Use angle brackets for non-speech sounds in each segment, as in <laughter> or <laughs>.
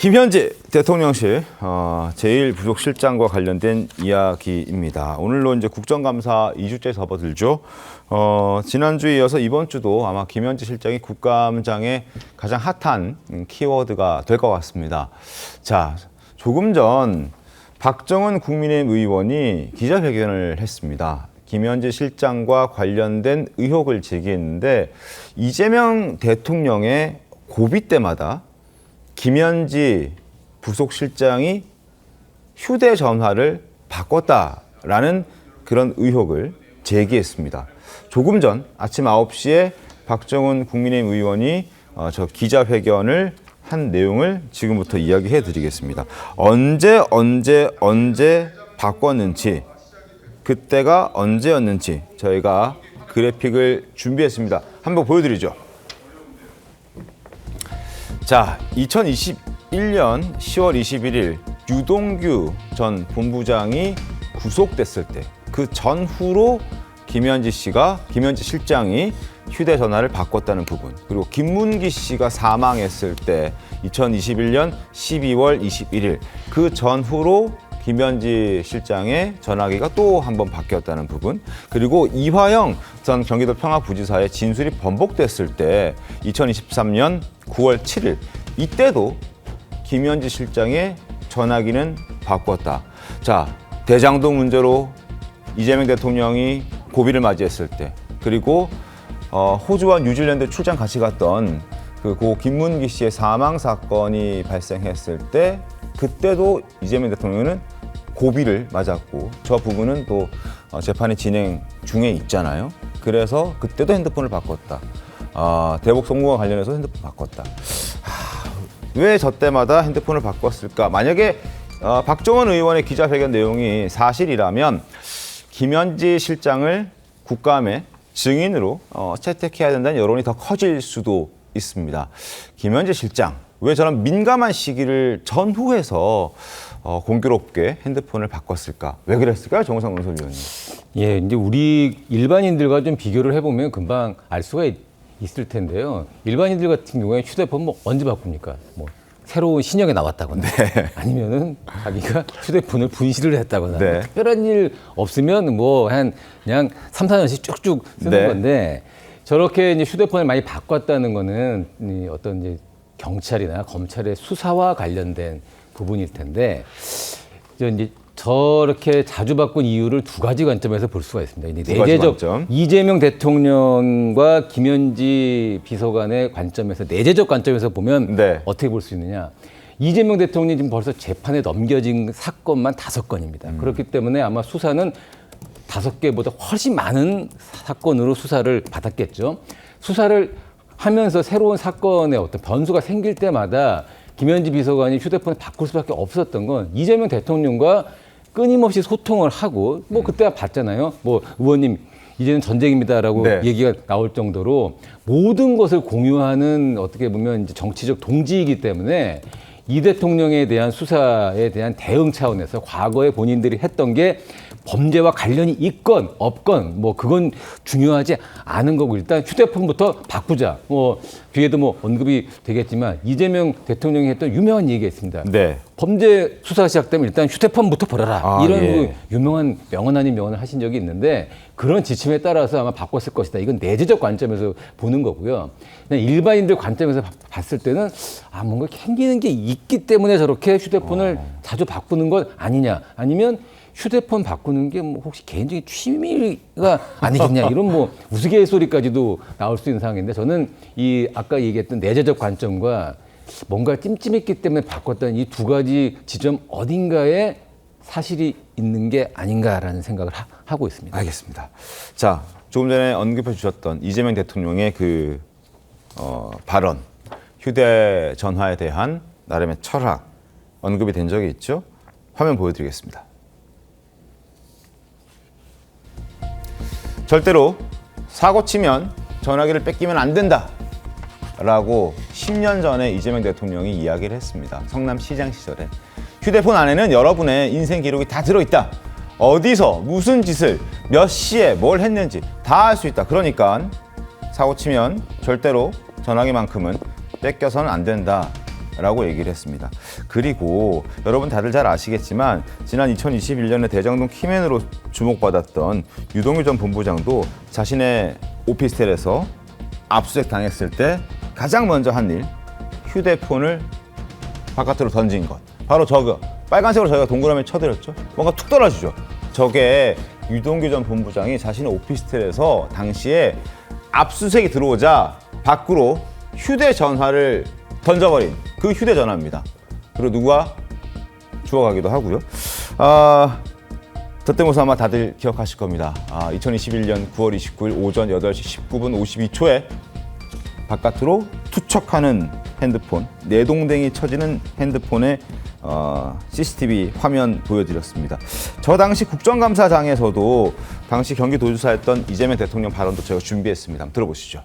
김현지 대통령실 어, 제1부속실장과 관련된 이야기입니다. 오늘로 이제 국정감사 2주째 접어들죠. 어, 지난주에 이어서 이번 주도 아마 김현지 실장이 국감장의 가장 핫한 음, 키워드가 될 것 같습니다. 자, 조금 전 박정은 국민의힘 의원이 기자회견을 했습니다. 김현지 실장과 관련된 의혹을 제기했는데 이재명 대통령의 고비 때마다 김현지 부속실장이 휴대전화를 바꿨다라는 그런 의혹을 제기했습니다. 조금 전 아침 9시에 박정훈 국민의힘 의원이 어, 저 기자회견을 한 내용을 지금부터 이야기해 드리겠습니다. 언제 언제 언제 바꿨는지 그때가 언제였는지 저희가 그래픽을 준비했습니다. 한번 보여드리죠. 자, 2021년 10월 21일 유동규 전 본부장이 구속됐을 때 그 전후로 김현지 씨가 김현지 실장이 휴대전화를 바꿨다는 부분 그리고 김문기 씨가 사망했을 때 2021년 12월 21일 그 전후로 김현지 실장의 전화기가 또 한 번 바뀌었다는 부분 그리고 이화영 전 경기도 평화부지사의 진술이 번복됐을 때 2023년 9월 7일 이때도 김현지 실장의 전화기는 바꿨다. 자 대장동 문제로 이재명 대통령이 고비를 맞이했을 때 그리고 어, 호주와 뉴질랜드 출장 같이 갔던 그 고 김문기 씨의 사망 사건이 발생했을 때 그때도 이재명 대통령은 고비를 맞았고 저 부분은 또 어, 재판이 진행 중에 있잖아요. 그래서 그때도 핸드폰을 바꿨다. 아, 대북 송금과 관련해서 핸드폰 바꿨다. 왜저 때마다 핸드폰을 바꿨을까? 만약에 어, 박정원 의원의 기자회견 내용이 사실이라면 김현지 실장을 국감에 증인으로 어, 채택해야 된다는 여론이 더 커질 수도 있습니다. 김현지 실장 왜 저런 민감한 시기를 전후해서 어, 공교롭게 핸드폰을 바꿨을까? 왜 그랬을까요, 정우성 논설위원님? 예, 이제 우리 일반인들과 좀 비교를 해보면 금방 알 수가 있, 을 텐데요. 일반인들 같은 경우에 휴대폰 뭐 언제 바꿉니까? 뭐 새로운 신형이 나왔다거나 아니면은 자기가 휴대폰을 분실을 했다거나 네. 뭐 특별한 일 없으면 뭐 한 그냥 삼, 사년씩 쭉쭉 쓰는 네. 건데 저렇게 이제 휴대폰을 많이 바꿨다는 거는 이 어떤 이제 경찰이나 검찰의 수사와 관련된 부분일 텐데 저 이제 저렇게 자주 바꾼 이유를 두 가지 관점에서 볼 수가 있습니다. 두 가지 내재적 관점. 이재명 대통령과 김현지 비서관의 관점에서 내재적 관점에서 보면 네. 어떻게 볼 수 있느냐? 이재명 대통령이 지금 벌써 재판에 넘겨진 사건만 다섯 건입니다. 그렇기 때문에 아마 수사는 다섯 개보다 훨씬 많은 사건으로 수사를 받았겠죠. 수사를 하면서 새로운 사건의 어떤 변수가 생길 때마다 김현지 비서관이 휴대폰을 바꿀 수밖에 없었던 건 이재명 대통령과 끊임없이 소통을 하고 뭐 그때 봤잖아요. 뭐 의원님 이제는 전쟁입니다라고 네. 얘기가 나올 정도로 모든 것을 공유하는 어떻게 보면 이제 정치적 동지이기 때문에 이 대통령에 대한 수사에 대한 대응 차원에서 과거에 본인들이 했던 게 범죄와 관련이 있건 없건 뭐 그건 중요하지 않은 거고 일단 휴대폰부터 바꾸자. 뭐 뒤에도 뭐 언급이 되겠지만 이재명 대통령이 했던 유명한 얘기가 있습니다. 네. 범죄 수사 시작되면 일단 휴대폰부터 버려라. 아, 이런 예. 그 유명한 명언 아닌 명언을 하신 적이 있는데 그런 지침에 따라서 아마 바꿨을 것이다. 이건 내재적 관점에서 보는 거고요. 그냥 일반인들 관점에서 바- 봤을 때는 아 뭔가 캥기는 게 있기 때문에 저렇게 휴대폰을 자주 바꾸는 것 아니냐. 아니면 휴대폰 바꾸는 게 뭐 혹시 개인적인 취미가 아니겠냐 이런 뭐 <laughs> 우스갯소리까지도 나올 수 있는 상황인데 저는 이 아까 얘기했던 내재적 관점과 뭔가 찜찜했기 때문에 바꿨다는 이 두 가지 지점 어딘가에 사실이 있는 게 아닌가라는 생각을 하, 고 있습니다. 알겠습니다. 자, 조금 전에 언급해 주셨던 이재명 대통령의 그 어, 발언, 휴대전화에 대한 나름의 철학 언급이 된 적이 있죠. 화면 보여드리겠습니다. 절대로 사고 치면 전화기를 뺏기면 안 된다. 라고 10년 전에 이재명 대통령이 이야기를 했습니다. 성남시장 시절에. 휴대폰 안에는 여러분의 인생 기록이 다 들어있다. 어디서 무슨 짓을 몇 시에 뭘 했는지 다 알 수 있다. 그러니까 사고 치면 절대로 전화기만큼은 뺏겨서는 안 된다. 라고 얘기를 했습니다. 그리고 여러분 다들 잘 아시겠지만 지난 2021년에 대장동 키맨으로 주목받았던 유동규 전 본부장도 자신의 오피스텔에서 압수수색 당했을 때 가장 먼저 한 일 휴대폰을 바깥으로 던진 것. 바로 저거. 빨간색으로 저희가 동그라미 쳐드렸죠. 뭔가 툭 떨어지죠. 저게 유동규 전 본부장이 자신의 오피스텔에서 당시에 압수수색이 들어오자 밖으로 휴대전화를 던져버린 그 휴대전화입니다. 그리고 누가 주워가기도 하고요. 아, 저 때문에 아마 다들 기억하실 겁니다. 아, 2021년 9월 29일 오전 8시 19분 52초에 바깥으로 투척하는 핸드폰, 내동댕이 쳐지는 핸드폰의 어, CCTV 화면 보여드렸습니다. 저 당시 국정감사장에서도 당시 경기도지사였던 이재명 대통령 발언도 제가 준비했습니다. 한번 들어보시죠.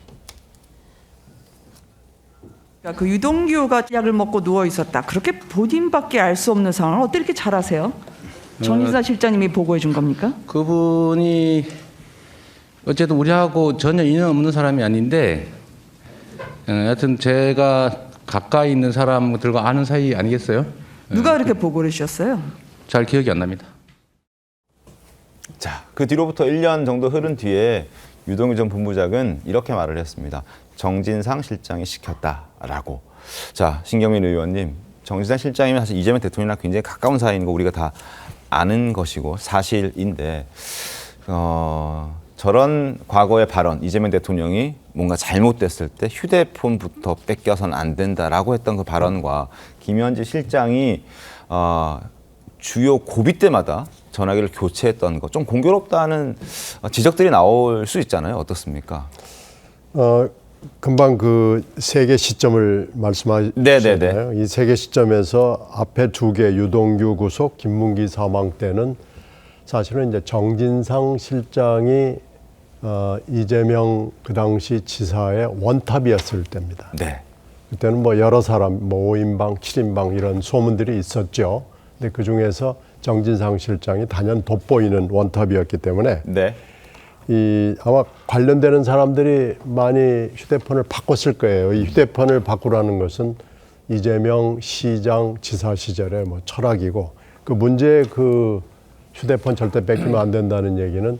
그러니까 그 유동규가 약을 먹고 누워 있었다. 그렇게 본인밖에 알 수 없는 상황을 어떻게 이렇게 잘 아세요? 정인사 실장님이 보고해 준 겁니까? 그분이 어쨌든 우리하고 전혀 인연 없는 사람이 아닌데 어, 여하튼 제가 가까이 있는 사람들과 아는 사이 아니겠어요? 누가 그렇게 보고를 주셨어요? 잘 기억이 안 납니다. 자, 그 뒤로부터 1년 정도 흐른 뒤에 유동규 전 본부장은 이렇게 말을 했습니다. 정진상 실장이 시켰다라고. 자, 신경민 의원님, 정진상 실장이면 사실 이재명 대통령이랑 굉장히 가까운 사이인 거 우리가 다 아는 것이고 사실인데 어, 저런 과거의 발언, 이재명 대통령이 뭔가 잘못됐을 때 휴대폰부터 뺏겨서는 안 된다라고 했던 그 발언과 김현지 실장이 어, 주요 고비 때마다 전화기를 교체했던 것 좀 공교롭다는 지적들이 나올 수 있잖아요. 어떻습니까? 어, 금방 그 세계 시점을. 말씀하셨잖아요. 이 세계 시점에서 앞에 두 개 유동규 구속, 김문기 사망 때는 사실은 이제 정진상 실장이 어, 이재명 그 당시 지사의 원탑이었을 때입니다. 네. 그때는 뭐 여러 사람, 뭐 5인방, 7인방 이런 소문들이 있었죠. 근데 그 중에서 정진상 실장이 단연 돋보이는 원탑이었기 때문에 네. 이 아마 관련되는 사람들이 많이 휴대폰을 바꿨을 거예요. 이 휴대폰을 바꾸라는 것은 이재명 시장 지사 시절의 뭐 철학이고 그 문제 그 휴대폰 절대 뺏기면 안 된다는 얘기는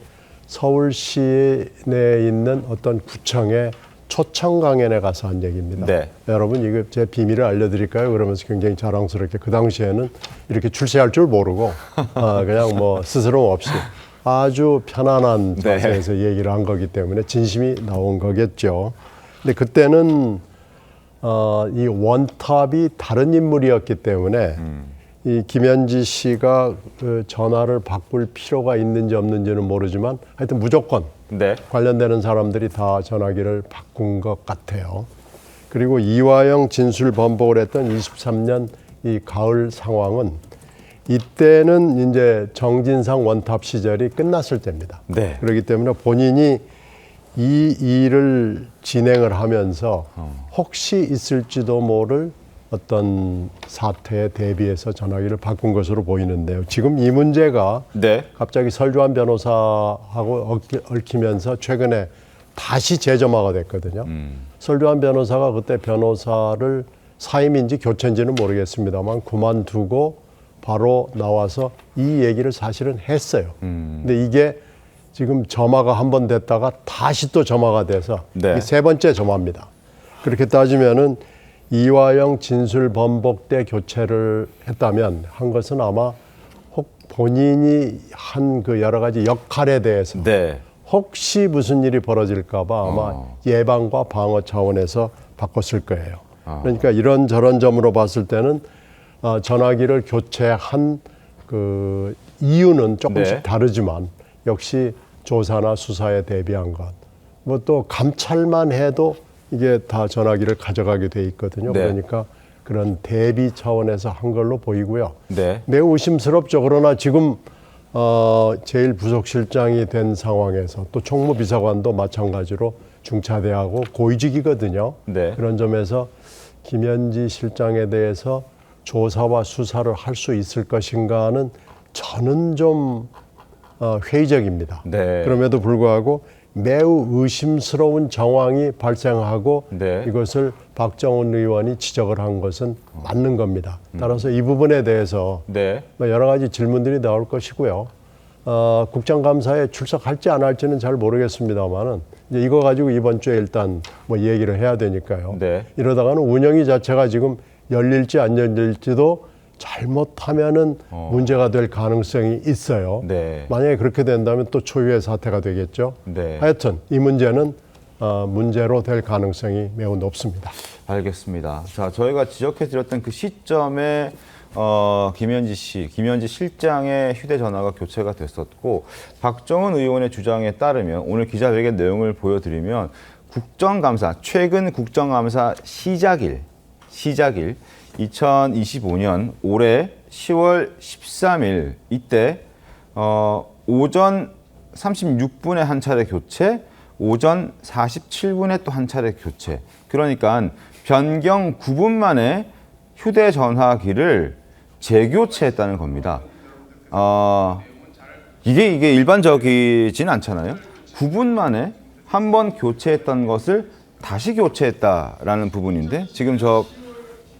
서울시 내에 있는 어떤 구청의 초청 강연에 가서 한 얘기입니다. 네. 여러분 이거 제 비밀을 알려드릴까요? 그러면서 굉장히 자랑스럽게 그 당시에는 이렇게 출세할 줄 모르고 아, 그냥 뭐 스스럼 없이 아주 편안한 네. 자세에서 얘기를 한 거기 때문에 진심이 나온 거겠죠. 근데 그때는 어, 이 원탑이 다른 인물이었기 때문에 이 김현지 씨가 그 전화를 바꿀 필요가 있는지 없는지는 모르지만 하여튼 무조건 네. 관련되는 사람들이 다 전화기를 바꾼 것 같아요. 그리고 이화영 진술 번복을 했던 23년 이 가을 상황은 이때는 이제 정진상 원탑 시절이 끝났을 때입니다. 네. 그렇기 때문에 본인이 이 일을 진행을 하면서 혹시 있을지도 모를 어떤 사태에 대비해서 전화기를 바꾼 것으로 보이는데요. 지금 이 문제가 네. 갑자기 설주한 변호사하고 얽히- 얽히면서 최근에 다시 재점화가 됐거든요. 설주한 변호사가 그때 변호사를 사임인지 교체인지는 모르겠습니다만 그만두고 바로 나와서 이 얘기를 사실은 했어요. 근데 이게 지금 점화가 한 번 됐다가 다시 또 점화가 돼서 네. 세 번째 점화입니다. 그렇게 따지면은 이화영 진술 번복 때 교체를 했다면 한 것은 아마 혹 본인이 한 그 여러 가지 역할에 대해서 네. 혹시 무슨 일이 벌어질까봐 아마 어. 예방과 방어 차원에서 바꿨을 거예요. 아. 그러니까 이런 저런 점으로 봤을 때는 어, 전화기를 교체한 그 이유는 조금씩 네. 다르지만 역시 조사나 수사에 대비한 것. 뭐 또 감찰만 해도 이게 다 전화기를 가져가게 돼 있거든요. 네. 그러니까 그런 대비 차원에서 한 걸로 보이고요. 네. 매우 의심스럽죠. 그러나 지금 어, 제일 부속실장이 된 상황에서 또 총무비서관도 마찬가지로 중차대하고 고위직이거든요. 네. 그런 점에서 김현지 실장에 대해서 조사와 수사를 할 수 있을 것인가는 저는 좀 어, 회의적입니다. 네. 그럼에도 불구하고 매우 의심스러운 정황이 발생하고 네. 이것을 박정훈 의원이 지적을 한 것은 맞는 겁니다. 따라서 이 부분에 대해서 네. 뭐 여러 가지 질문들이 나올 것이고요. 어, 국정감사에 출석할지 안 할지는 잘 모르겠습니다만은 이제 이거 가지고 이번 주에 일단 뭐 얘기를 해야 되니까요. 네. 이러다가는 운영이 자체가 지금 열릴지 안 열릴지도 잘못하면은 문제가 될 가능성이 있어요. 어. 네. 만약에 그렇게 된다면 또 초유의 사태가 되겠죠. 네. 하여튼 이 문제는 어, 문제로 될 가능성이 매우 높습니다. 알겠습니다. 자, 저희가 지적해 드렸던 그 시점에 어, 김현지 씨, 김현지 실장의 휴대전화가 교체가 됐었고 박정은 의원의 주장에 따르면 오늘 기자회견 내용을 보여드리면 국정감사 최근 국정감사 시작일 시작일 2025년 올해 10월 13일 이때 어, 오전 36분에 한 차례 교체, 오전 47분에 또 한 차례 교체. 그러니까 변경 9분 만에 휴대전화기를 재교체했다는 겁니다. 어, 이게 이게 일반적이진 않잖아요. 9분 만에 한 번 교체했던 것을 다시 교체했다라는 부분인데 지금 저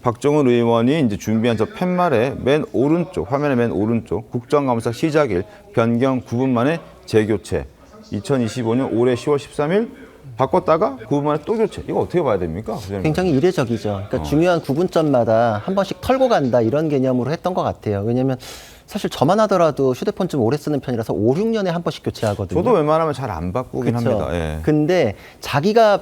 박정훈 의원이 이제 준비한 저 팻말에 맨 오른쪽 화면의 맨 오른쪽 국정감사 시작일 변경 9분 만에 재교체 2025년 올해 10월 13일 바꿨다가 9분 만에 또 교체 이거 어떻게 봐야 됩니까? 굉장히 이례적이죠. 그러니까 중요한 구분점마다 한 번씩 털고 간다 이런 개념으로 했던 것 같아요. 왜냐하면 사실 저만 하더라도 휴대폰 좀 오래 쓰는 편이라서 5, 6년에 한 번씩 교체하거든요. 저도 웬만하면 잘 안 바꾸긴 그쵸? 합니다. 예. 근데 자기가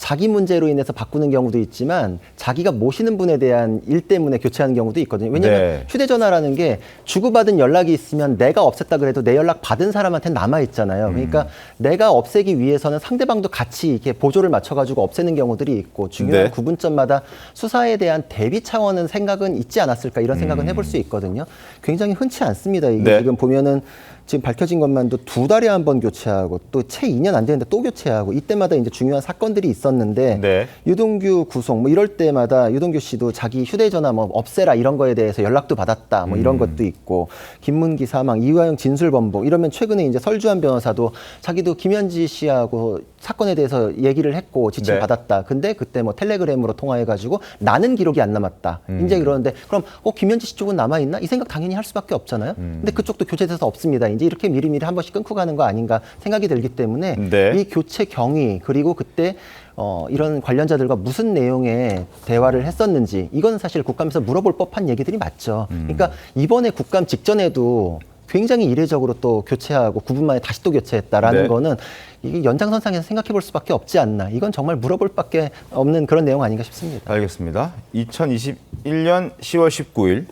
자기 문제로 인해서 바꾸는 경우도 있지만 자기가 모시는 분에 대한 일 때문에 교체하는 경우도 있거든요. 왜냐하면 네. 휴대전화라는 게 주고받은 연락이 있으면 내가 없앴다 그래도 내 연락 받은 사람한테 남아 있잖아요. 그러니까 내가 없애기 위해서는 상대방도 같이 이렇게 보조를 맞춰가지고 없애는 경우들이 있고 중요한 네. 구분점마다 수사에 대한 대비 차원은 생각은 있지 않았을까 이런 생각은 해볼 수 있거든요. 굉장히 흔치 않습니다. 이게 네. 지금 보면은 지금 밝혀진 것만도 두 달에 한 번 교체하고 또 채 2년 안 되는데 또 교체하고 이때마다 이제 중요한 사건들이 있었는데 네. 유동규 구속 뭐 이럴 때마다 유동규 씨도 자기 휴대전화 뭐 없애라 이런 거에 대해서 연락도 받았다 뭐 음. 이런 것도 있고 김문기 사망 이화영 진술 번복 이러면 최근에 이제 설주한 변호사도 자기도 김현지 씨하고 사건에 대해서 얘기를 했고 지침 네. 받았다 근데 그때 뭐 텔레그램으로 통화해가지고 나는 기록이 안 남았다 음. 이제 그러는데 그럼 어 김현지 씨 쪽은 남아 있나 이 생각 당연히 할 수밖에 없잖아요 음. 근데 그쪽도 교체돼서 없습니다 이제 이렇게 미리미리 한 번씩 끊고 가는 거 아닌가 생각이 들기 때문에 네. 이 교체 경위 그리고 그때 어, 이런 관련자들과 무슨 내용의 대화를 했었는지 이건 사실 국감에서 물어볼 법한 얘기들이 맞죠. 음. 그러니까 이번에 국감 직전에도 굉장히 이례적으로 또 교체하고 9분 만에 다시 또 교체했다라는 네. 거는 이게 연장선상에서 생각해 볼 수밖에 없지 않나. 이건 정말 물어볼 밖에 없는 그런 내용 아닌가 싶습니다. 알겠습니다. 2021년 10월 19일,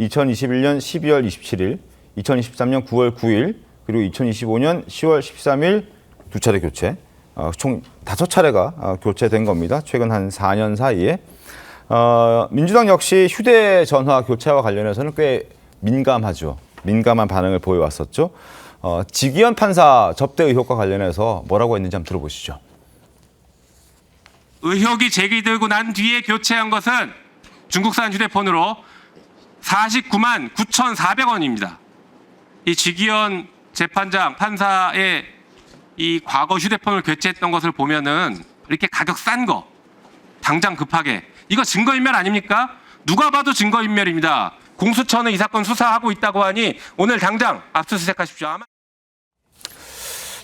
2021년 12월 27일, 2023년 9월 9일, 그리고 2025년 10월 13일 두 차례 교체, 어, 총 다섯 차례가 어, 교체된 겁니다. 최근 한 4년 사이에. 어, 민주당 역시 휴대전화 교체와 관련해서는 꽤 민감하죠. 민감한 반응을 보여왔었죠. 어, 지기현 판사 접대 의혹과 관련해서 뭐라고 했는지 한번 들어보시죠. 의혹이 제기되고 난 뒤에 교체한 것은 중국산 휴대폰으로 49만 9,400원입니다. 이 지기현 재판장 판사의 이 과거 휴대폰을 교체했던 것을 보면은 이렇게 가격 싼 거 당장 급하게 이거 증거인멸 아닙니까? 누가 봐도 증거인멸입니다. 공수처는 이 사건 수사하고 있다고 하니 오늘 당장 압수수색하십시오. 아마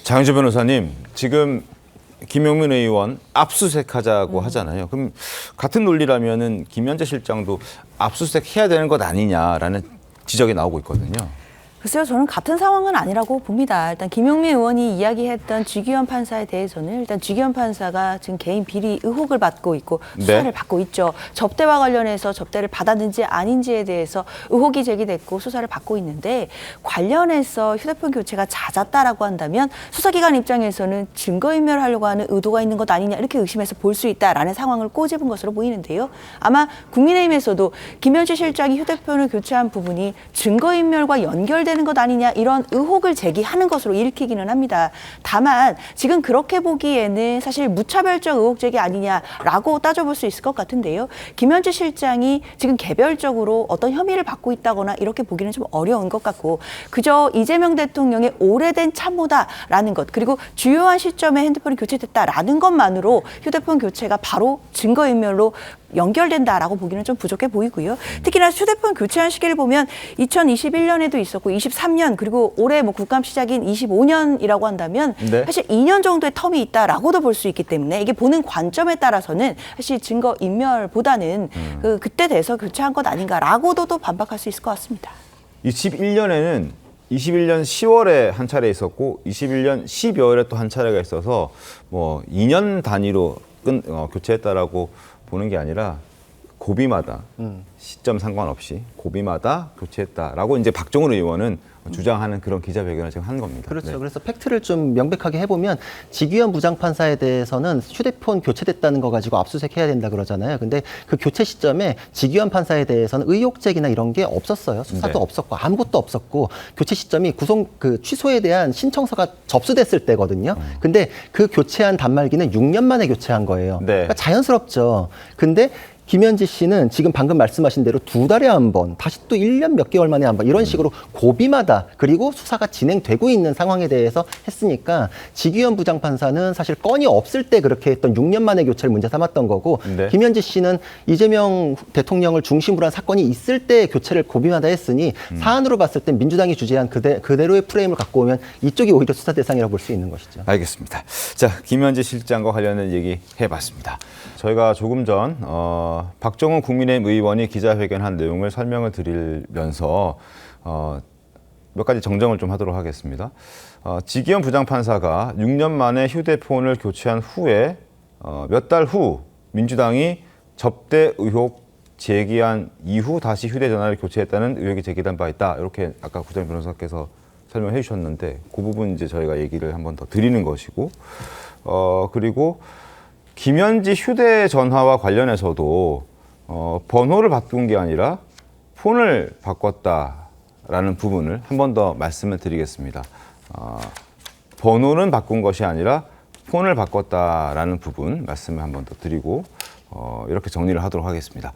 장윤주 변호사님, 지금 김용민 의원 압수수색하자고 음. 하잖아요. 그럼 같은 논리라면은 김현재 실장도 압수수색 해야 되는 것 아니냐라는 지적이 나오고 있거든요. 글쎄요, 저는 같은 상황은 아니라고 봅니다. 일단 김용민 의원이 이야기했던 쥐기현 판사에 대해서는 일단 쥐기현 판사가 지금 개인 비리 의혹을 받고 있고 네. 수사를 받고 있죠. 접대와 관련해서 접대를 받았는지 아닌지에 대해서 의혹이 제기됐고 수사를 받고 있는데 관련해서 휴대폰 교체가 잦았다라고 한다면 수사기관 입장에서는 증거인멸하려고 하는 의도가 있는 것 아니냐 이렇게 의심해서 볼 수 있다라는 상황을 꼬집은 것으로 보이는데요. 아마 국민의힘에서도 김현지 실장이 휴대폰을 교체한 부분이 증거인멸과 연결된 연결 되는 것 아니냐 이런 의혹을 제기하는 것으로 읽히기는 합니다. 다만 지금 그렇게 보기에는 사실 무차별적 의혹 제기 아니냐라고 따져볼 수 있을 것 같은데요. 김현지 실장이 지금 개별적으로 어떤 혐의를 받고 있다거나 이렇게 보기는 좀 어려운 것 같고 그저 이재명 대통령의 오래된 참모다라는 것 그리고 주요한 시점에 핸드폰이 교체됐다라는 것만으로 휴대폰 교체가 바로 증거인멸로 연결된다라고 보기는 좀 부족해 보이고요. 특히나 휴대폰 교체한 시기를 보면 2021년에도 있었고 23년 그리고 올해 뭐 국감 시작인 25년이라고 한다면 네. 사실 2년 정도의 텀이 있다라고도 볼 수 있기 때문에 이게 보는 관점에 따라서는 사실 증거 인멸보다는 그 그때 돼서 교체한 것 아닌가라고도 또 반박할 수 있을 것 같습니다. 21년에는 21년 10월에 한 차례 있었고 21년 12월에 또 한 차례가 있어서 뭐 2년 단위로 끈, 어, 교체했다라고 보는 게 아니라 고비마다 시점 상관없이 고비마다 교체했다라고 이제 박종훈 의원은 주장하는 그런 기자회견을 지금 한 겁니다. 그렇죠. 네. 그래서 팩트를 좀 명백하게 해보면 지규현 부장판사에 대해서는 휴대폰 교체됐다는 거 가지고 압수수색해야 된다 그러잖아요. 근데 그 교체 시점에 지규현 판사에 대해서는 의혹 제기나 이런 게 없었어요. 수사도 네. 없었고 아무것도 없었고 교체 시점이 구속 그 취소에 대한 신청서가 접수됐을 때거든요. 근데 그 교체한 단말기는 6년 만에 교체한 거예요. 네. 그러니까 자연스럽죠. 근데 김현지 씨는 지금 방금 말씀하신 대로 두 달에 한 번, 다시 또 1년 몇 개월 만에 한 번, 이런 식으로 고비마다 그리고 수사가 진행되고 있는 상황에 대해서 했으니까 지규현 부장판사는 사실 건이 없을 때 그렇게 했던 6년 만에 교체를 문제 삼았던 거고 네. 김현지 씨는 이재명 대통령을 중심으로 한 사건이 있을 때 교체를 고비마다 했으니 사안으로 봤을 땐 민주당이 주재한 그대, 그대로의 프레임을 갖고 오면 이쪽이 오히려 수사 대상이라고 볼 수 있는 것이죠. 알겠습니다. 자, 김현지 실장과 관련된 얘기 해봤습니다. 저희가 조금 전 어, 박정훈 국민의힘 의원이 기자회견한 내용을 설명을 드리면서 어, 몇 가지 정정을 좀 하도록 하겠습니다. 어, 지기현 부장판사가 6년 만에 휴대폰을 교체한 후에 어, 몇 달 후 민주당이 접대 의혹 제기한 이후 다시 휴대전화를 교체했다는 의혹이 제기된 바 있다. 이렇게 아까 구정 변호사께서 설명해 주셨는데 그 부분 이제 저희가 얘기를 한번 더 드리는 것이고 어 그리고 김현지 휴대전화와 관련해서도 어, 번호를 바꾼 게 아니라 폰을 바꿨다라는 부분을 한 번 더 말씀을 드리겠습니다. 어, 번호는 바꾼 것이 아니라 폰을 바꿨다라는 부분 말씀을 한 번 더 드리고 어, 이렇게 정리를 하도록 하겠습니다.